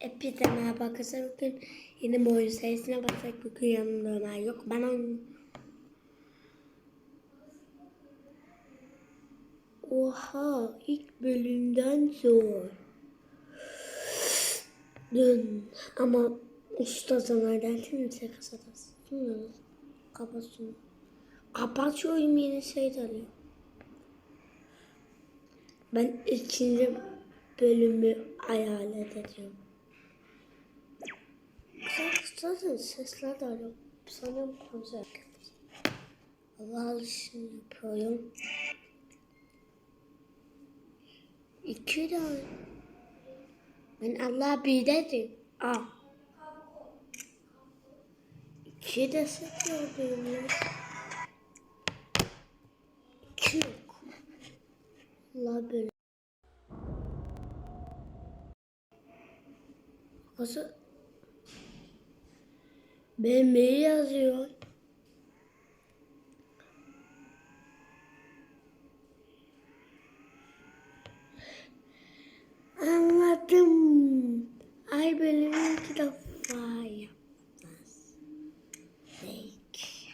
Hepinize merhaba arkadaşlar. Bugün yeni bir oyun serisine başladık. Bugün yanımda Ömer yok. Ben oyun... Oha ilk bölümden zor. Dün ama usta zamandan kimse kasatasın. Kapat şunu. Kapat şu oyun yeni şey. Ben ikinci bölümü hayal edeceğim. Zaten sesler de alo. Sanırım konser. Allah alışını yapıyorum. İki de ben Allah bir dedim. Aa. İki de gördüm ya. İki yok. Allah böyle. Nasıl? Benim neyi yazıyor? Anladım. Ay bölümü iki defa yapmaz. Peki.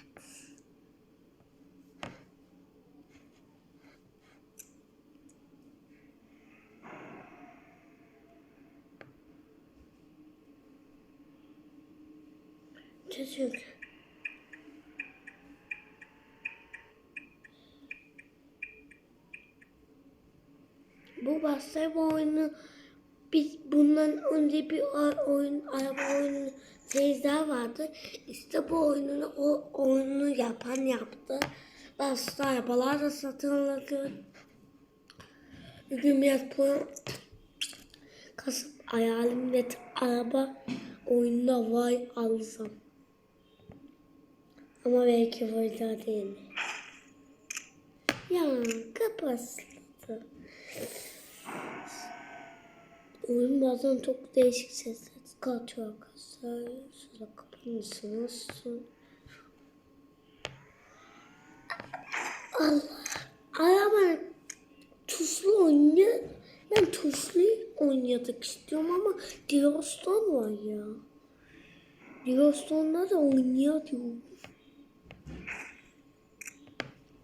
Çocuk. Bu basketbol oyunu biz bundan önce bir oyun araba oyunu Seyizler vardı. İşte bu oyununu o oyunu yapan yaptı. Başta arabalar da satın alındı. Bir gün biraz puan kasıp hayalimde araba oyununa vay alsam. Ama belki burada değil. Ya kapattı. Oyun bazen çok değişik sesler çıkartıyor arkadaşlar. Şöyle kapanırsınız. Allah. Araba tuşlu oynuyor. Ben tuşlu oynadık istiyorum ama Dioston var ya. Dioston'da da oynuyor diyorum.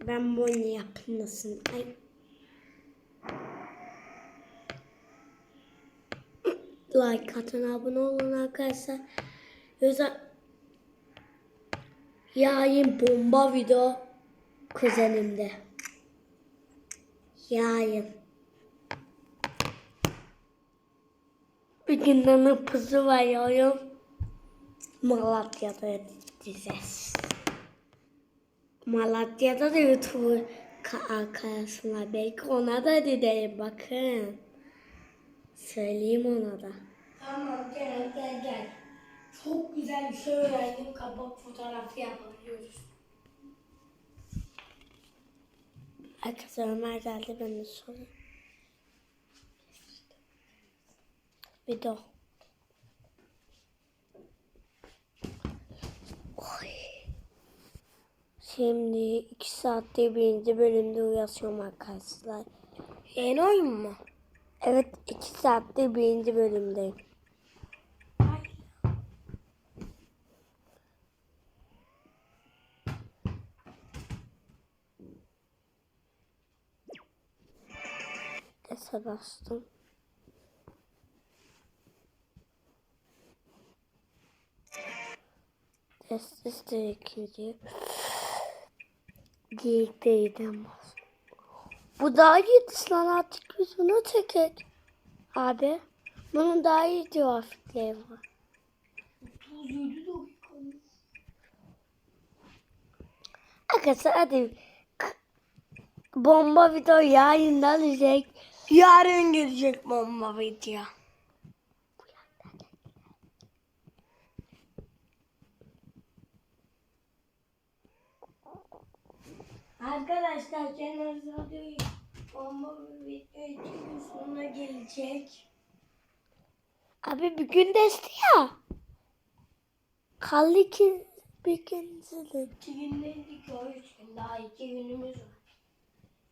Ben oyunu yapmasın. Ay. Like atın abone olun arkadaşlar. Yoksa yayın bomba video kuzenimde. Yayın. Bir günden pusu veriyorum. Malatya'da edeceğiz. Malatya'da da YouTube arkadaşlar. Belki ona da gidelim bakın. Söyleyeyim ona da. Tamam gel gel gel. Çok güzel bir şey öğrendim. Kapak fotoğrafı yapabiliyoruz. Arkadaşlar Ömer geldi ben de sorayım. Video. Oy. Şimdi iki saatte birinci bölümde uyatıyorum arkadaşlar. Yeni oyun mu? Evet iki saatte birinci bölümdeyim. Dese bastım. De ikinci. Geyik'teydim. Bu daha iyi lan artık yüzünü çekek. Abi bunun daha iyi grafikleri var. 37 dakika. Arkadaşlar hadi bomba video yayınlanacak. Yarın gelecek bomba video. Arkadaşlar Kenan Radyo'yu bomba video iki gün sonra gelecek. Abi bir gün desti ya. Kaldı ki bir gün zıdı. İki gün dedik o üç gün daha iki günümüz var.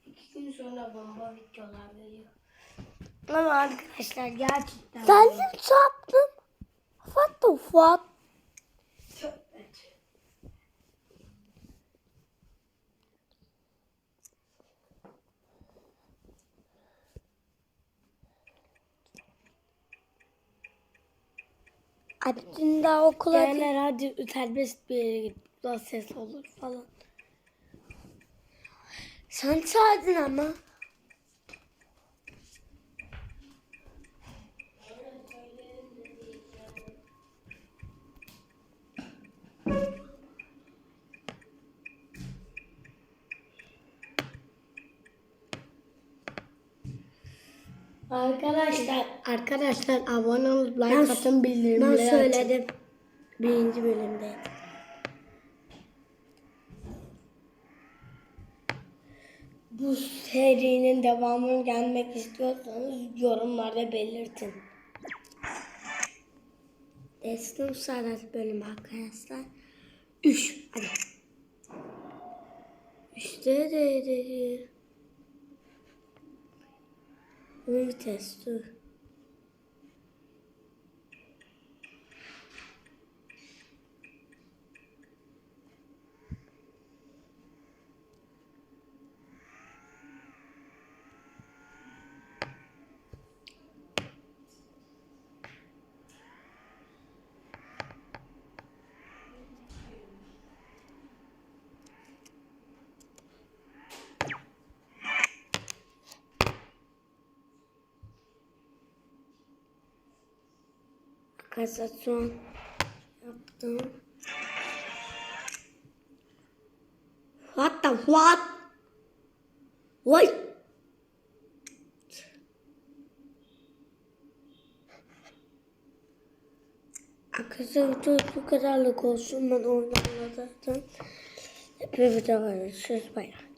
İki gün sonra bomba videolar geliyor. Ama arkadaşlar gerçekten. Geldim çarptım. What the fuck? Ay bütün daha okula Genel hadi serbest bir yere git. Daha ses olur falan. Sen çağırdın ama. Arkadaşlar, arkadaşlar abone olup like Ben- atın bildirimleri Ben açın. söyledim. Birinci bölümde. Bu serinin devamını gelmek istiyorsanız yorumlarda belirtin. Destum Sadat bölüm arkadaşlar. Üç. Hadi. Üçte de de. Un vites. An yaptım. What the what? Vay. Arkadaşlar video bu kadarlık olsun. Ben oyunu anlatacaktım. Hep bir video görüşürüz. Bay bay.